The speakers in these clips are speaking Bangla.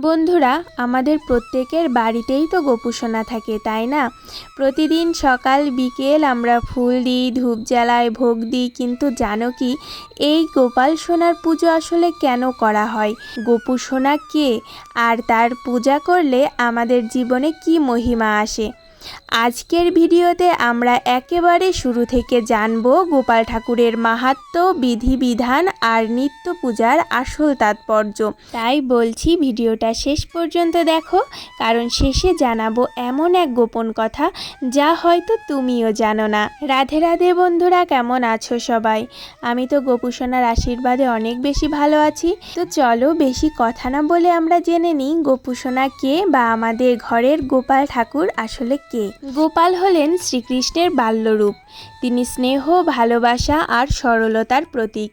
বন্ধুরা, আমাদের প্রত্যেকের বাড়িতেই তো গোপুসোনা থাকে, তাই না? প্রতিদিন সকাল, বিকেল আমরা ফুল দিই, ধূপ জ্বালাই, ভোগ দিই, কিন্তু জানো কি, এই গোপাল সোনার পুজো আসলে কেন করা হয়? গোপুসোনা কে? আর তার পূজা করলে আমাদের জীবনে কি মহিমা আসে? আজকের ভিডিওতে আমরা একেবারে শুরু থেকে জানব গোপাল ঠাকুরের মাহাত্ম্য বিধিবিধান আর নিত্য পূজার আসল তাৎপর্য। তাই বলছি ভিডিওটা শেষ পর্যন্ত দেখো, কারণ শেষে জানাব এমন এক গোপন কথা যা হয়তো তুমিও জানো না। রাধে রাধে বন্ধুরা, কেমন আছো সবাই? আমি তো গোপুসোনার আশীর্বাদে অনেক বেশি ভালো আছি। তো চলো বেশি কথা না বলে আমরা জেনে নিই গোপুসোনা কে বা আমাদের ঘরের গোপাল ঠাকুর আসলে কে? গোপাল হলেন শ্রীকৃষ্ণের বাল্যরূপ। তিনি স্নেহ, ভালোবাসা আর সরলতার প্রতীক।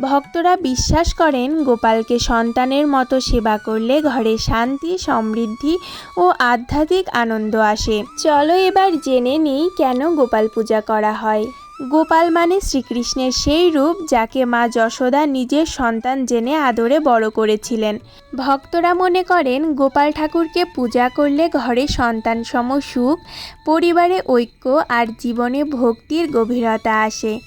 ভক্তরা বিশ্বাস করেন গোপালকে সন্তানের মতো সেবা করলে ঘরে শান্তি, সমৃদ্ধি ও আধ্যাত্মিক আনন্দ আসে। চলো এবার জেনে নিই কেন গোপাল পূজা করা হয়। গোপাল মানে শ্রীকৃষ্ণের সেই রূপ যাকে মা যশোদা নিজের সন্তান জেনে আদরে বড় করেছিলেন। ভক্তরা মনে করেন, গোপাল ঠাকুরকে পূজা করলে ঘরে সন্তান সম সুখ, পরিবারে ঐক্য আর জীবনে ভক্তির গভীরতা আসে।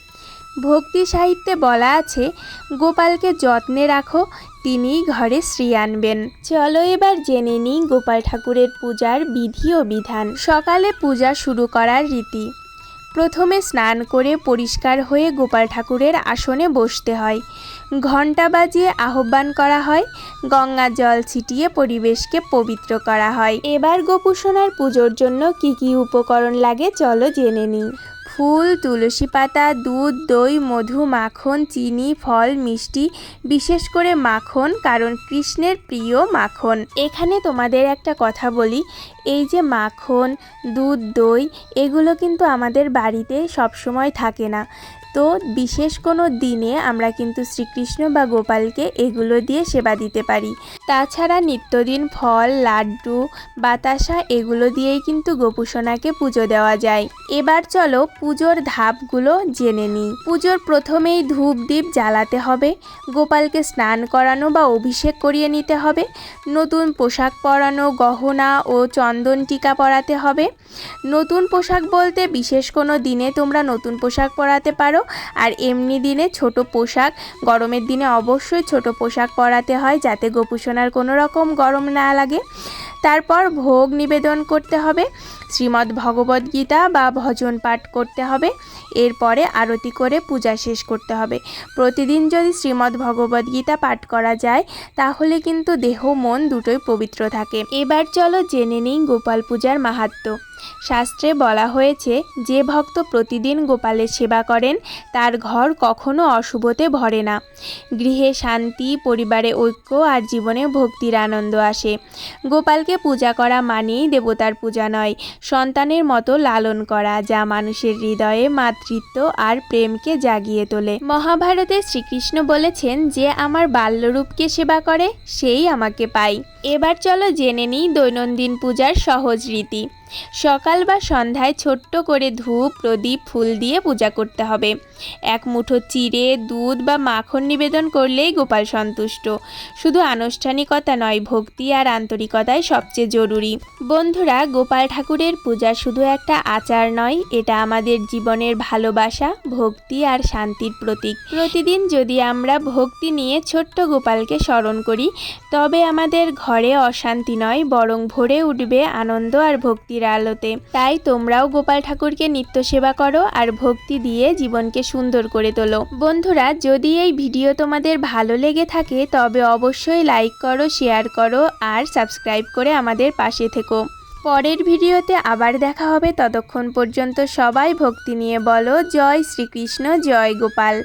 ভক্তি সাহিত্যে বলা আছে, গোপালকে যত্নে রাখো তিনি ঘরে শ্রী আনবেন। চলো এবার জেনে নিই গোপাল ঠাকুরের পূজার বিধি ও বিধান। সকালে পূজা শুরু করার রীতি। প্রথমে স্নান করে পরিষ্কার হয়ে গোপাল ঠাকুরের আসনে বসতে হয়। ঘণ্টা বাজিয়ে আহ্বান করা হয়, গঙ্গা জল ছিটিয়ে পরিবেশকে পবিত্র করা হয়। এবার গোপুসোনার পুজোর জন্য কি কি উপকরণ লাগে চলো জেনে নিই। ফুল, তুলসী পাতা, দুধ, দই, মধু, মাখন, চিনি, ফল, মিষ্টি, বিশেষ করে মাখন, কারণ কৃষ্ণের প্রিয় মাখন। এখানে তোমাদের একটা কথা বলি, এই যে মাখন, দুধ, দই, এগুলো কিন্তু আমাদের বাড়িতে সবসময় থাকে না। তো বিশেষ কোনো দিনে আমরা কিন্তু শ্রীকৃষ্ণ বা গোপালকে এগুলো দিয়ে সেবা দিতে পারি। তাছাড়া নিত্যদিন ফল, লাড্ডু, বাতাসা এগুলো দিয়েই কিন্তু গোপুসোনাকে পুজো দেওয়া যায়। এবার চলো পুজোর ধাপগুলো জেনে নিই। পুজোর প্রথমেই ধূপ দ্বীপ জ্বালাতে হবে, গোপালকে স্নান করানো বা অভিষেক করিয়ে নিতে হবে, নতুন পোশাক পরানো, গহনা ও চন্দন টিকা পরাতে হবে নতুন পোশাক বলতে বিশেষ কোনো দিনে তোমরা নতুন পোশাক পরাতে পারো, আর এমনি দিনে ছোট পোশাক, গরমের দিনে অবশ্যই ছোট পোশাক পরাতে হয় যাতে গোপুসোনার কোনো রকম গরম না লাগে। তারপর ভোগ নিবেদন করতে হবে, শ্রীমদ্ ভগবদ্গীতা বা ভজন পাঠ করতে হবে। এরপরে আরতি করে পূজা শেষ করতে হবে। প্রতিদিন যদি শ্রীমদ্ ভগবদ গীতা পাঠ করা যায়, তাহলে কিন্তু দেহ, মন দুটোই পবিত্র থাকে। এবার চলো জেনে নিই গোপাল পূজার মাহাত্ম্য শাস্ত্রে বলা হয়েছে, যে ভক্ত প্রতিদিন গোপালের সেবা করেন, তার ঘর কখনো অশুভতে ভরে না। গৃহে শান্তি, পরিবারে ঐক্য আর জীবনে ভক্তির আনন্দ আসে। গোপালকে পূজা করা মানেই দেবতার পূজা নয়, সন্তানের মতো লালন করা, যা মানুষের হৃদয়ে মাতৃত্ব আর প্রেমকে জাগিয়ে তোলে। মহাভারতে শ্রীকৃষ্ণ বলেছেন যে, আমার বাল্যরূপকে সেবা করে, সেই আমাকে পাই এবার চলো জেনে নিই দৈনন্দিন পূজার সহজ রীতি। সকাল বা সন্ধ্যায় ছোট্ট করে ধূপ, প্রদীপ, ফুল দিয়ে পূজা করতে হবে। এক মুঠো চিড়ে, দুধ বা মাখন নিবেদন করলেই গোপাল সন্তুষ্ট। শুধু আনুষ্ঠানিকতা নয়, ভক্তি আর আন্তরিকতাই সবচেয়ে জরুরি। বন্ধুরা, গোপাল ঠাকুরের পূজা শুধু একটা আচার নয়, এটা আমাদের জীবনের ভালোবাসা, ভক্তি আর শান্তির প্রতীক। প্রতিদিন যদি আমরা ভক্তি নিয়ে ছোট্ট গোপালকে স্মরণ করি, তবে আমাদের ঘরে অশান্তি নয়, বরং ভরে উঠবে আনন্দ আর ভক্তির আলোতে। তাই তোমরাও গোপাল ঠাকুরকে নিত্য সেবা করো আর ভক্তি দিয়ে জীবনকে সুন্দর করে তোলো। বন্ধুরা, যদি এই ভিডিও তোমাদের ভালো লেগে থাকে, তবে অবশ্যই লাইক করো, শেয়ার করো আর সাবস্ক্রাইব করে আমাদের পাশে থেকো। পরের ভিডিওতে আবার দেখা হবে। ততক্ষণ পর্যন্ত সবাই ভক্তি নিয়ে বলো। জয় শ্রীকৃষ্ণ, জয় গোপাল।